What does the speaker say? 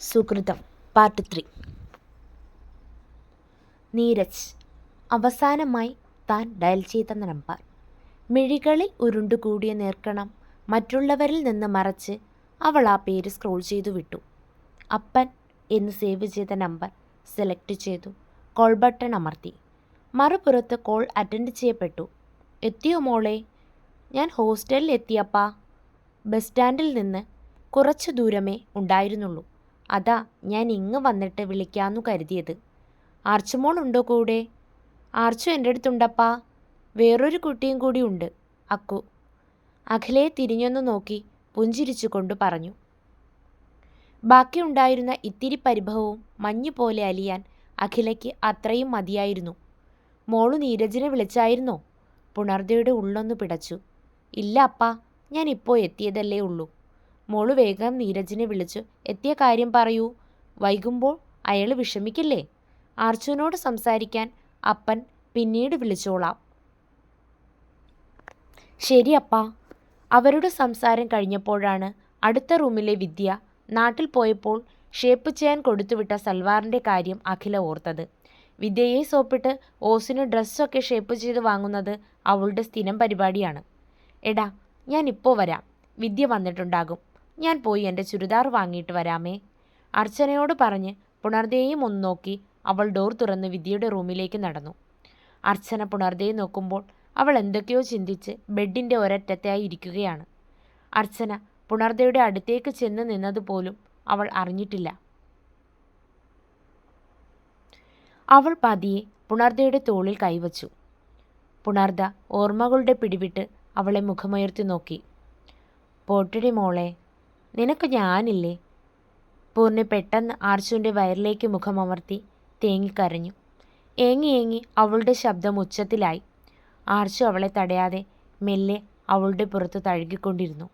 Sukrutham part three. Neeraj അവസാനമായി താൻ dial ചെയ്ത നമ്പർ. മിഴികളിൽ ഉരുണ്ടുകൂടിയ നേർക്കണം മറ്റുള്ളവരിൽ നിന്ന് മറച്ച് അവൾ ആ പേര് സ്ക്രോൾ ചെയ്തു വിട്ടു. അപ്പൻ എന്ന് സേവ് ചെയ്ത നമ്പർ സെലക്ട് ചെയ്തു. കോൾ ബട്ടൺ അമർത്തി. മറുപുറത്ത് കോൾ അറ്റൻഡ് ചെയ്യപ്പെട്ടു. എത്തിയോ മോളെ? ഞാൻ ഹോസ്റ്റലിൽ എത്തിയപ്പാ. ബസ് സ്റ്റാൻഡിൽ നിന്ന് കുറച്ച് ദൂരമേ ഉണ്ടായിരുന്നുള്ളൂ. അതാ ഞാൻ ഇങ്ങ് വന്നിട്ട് വിളിക്കാമെന്നു കരുതിയത്. ആർച്ചുമോൾ ഉണ്ടോ കൂടെ? ആർച്ചു എന്റെ അടുത്തുണ്ടപ്പാ. വേറൊരു കുട്ടിയും കൂടി ഉണ്ട് അക്കു. അഖിലയെ തിരിഞ്ഞൊന്നു നോക്കി പുഞ്ചിരിച്ചുകൊണ്ട് പറഞ്ഞു. ബാക്കിയുണ്ടായിരുന്ന ഇത്തിരി പരിഭവവും മഞ്ഞു പോലെ അലിയാൻ അഖിലയ്ക്ക് അത്രയും മതിയായിരുന്നു. മോളു നീരജിനെ വിളിച്ചായിരുന്നോ? പുണർദയുടെ ഉള്ളൊന്നു പിടച്ചു. ഇല്ല അപ്പാ ഞാൻ ഇപ്പോൾ എത്തിയതല്ലേ ഉള്ളൂ. മോൾ വേഗം നീരജിനെ വിളിച്ചു എത്തിയ കാര്യം പറയൂ. വൈകുമ്പോൾ അയാൾ വിഷമിക്കില്ലേ? അർജുനോട് സംസാരിക്കാൻ അപ്പൻ പിന്നീട് വിളിച്ചോളാം. ശരി അപ്പാ. അവരുടെ സംസാരം കഴിഞ്ഞപ്പോഴാണ് അടുത്ത റൂമിലെ വിദ്യ നാട്ടിൽ പോയപ്പോൾ ഷേപ്പ് ചെയ്യാൻ കൊടുത്തുവിട്ട സൽവാറിന്റെ കാര്യം അഖില ഓർത്തത്. വിദ്യയെ സോപ്പിട്ട് ഓസിന് ഡ്രസ്സൊക്കെ ഷേപ്പ് ചെയ്ത് വാങ്ങുന്നത് അവളുടെ സ്ഥിരം പരിപാടിയാണ്. എടാ ഞാൻ ഇപ്പോൾ വരാം. വിദ്യ വന്നിട്ടുണ്ടാകും. ഞാൻ പോയി എന്റെ ചുരിദാർ വാങ്ങിയിട്ട് വരാമേ. അർച്ചനയോട് പറഞ്ഞ് പുണർദേയും ഒന്ന് നോക്കി അവൾ ഡോർ തുറന്ന് വിദ്യയുടെ റൂമിലേക്ക് നടന്നു. അർച്ചന പുണർദേയെ നോക്കുമ്പോൾ അവൾ എന്തൊക്കെയോ ചിന്തിച്ച് ബെഡിന്റെ ഒരറ്റത്തായി ഇരിക്കുകയാണ്. അർച്ചന പുണർദയുടെ അടുത്തേക്ക് ചെന്ന് നിന്നതുപോലും അവൾ അറിഞ്ഞിട്ടില്ല. അവൾ പതിയെ പുണർദയുടെ തോളിൽ കൈവച്ചു. പുണർദ ഓർമ്മകളുടെ പിടിവിട്ട് അവളെ മുഖമുയർത്തി നോക്കി. പോട്ടിടി മോളെ നിനക്ക് ഞാനില്ലേ? പൂർണി പെട്ടെന്ന് ആർച്ചുവിന്റെ വയറിലേക്ക് മുഖമമർത്തി തേങ്ങിക്കരഞ്ഞു. ഏങ്ങി ഏങ്ങി അവളുടെ ശബ്ദം ഉച്ചത്തിലായി. ആർച്ചു അവളെ തടയാതെ മെല്ലെ അവളുടെ പുറത്ത് തഴുകിക്കൊണ്ടിരുന്നു.